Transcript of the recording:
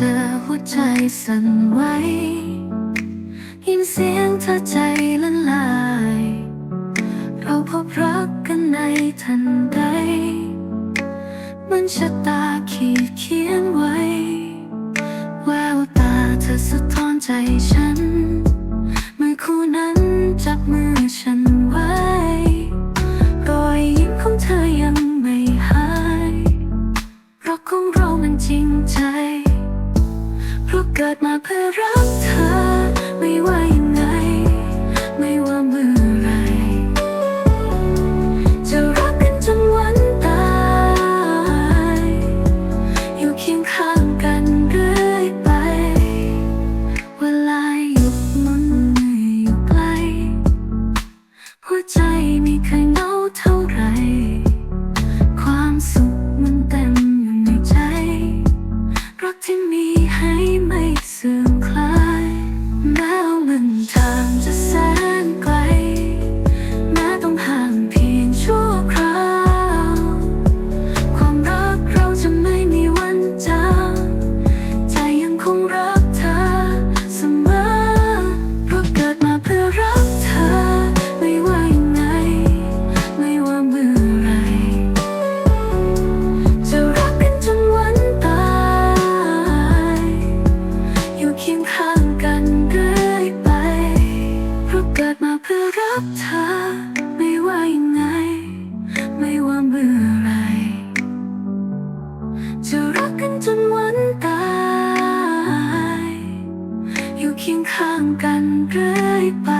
เจอหัวใจสั่นไหวยินเสียงเธอใจละลาย เราพบรักกันในทันใด มันชะตาขีดเขียนไว้ แววตาเธอสะท้อนใจฉัน มือคู่นั้นจับมือฉันไว้ รอยยิ้มของเธอยังไม่หายรักของเรามันจริงใจ เพราะเกิดมาเพื่อรักเธอ ไม่ว่ายังไง ไม่ว่าเมื่อไร จะรักกันจนวันตาย อยู่เคียงข้างกันเรื่อยไป เวลาหยุดมันเหนื่อยอยู่ไกลหัวใจไม่เคย จะรักกันจนวันตาย อยู่เคียงข้างกันเรื่อยไป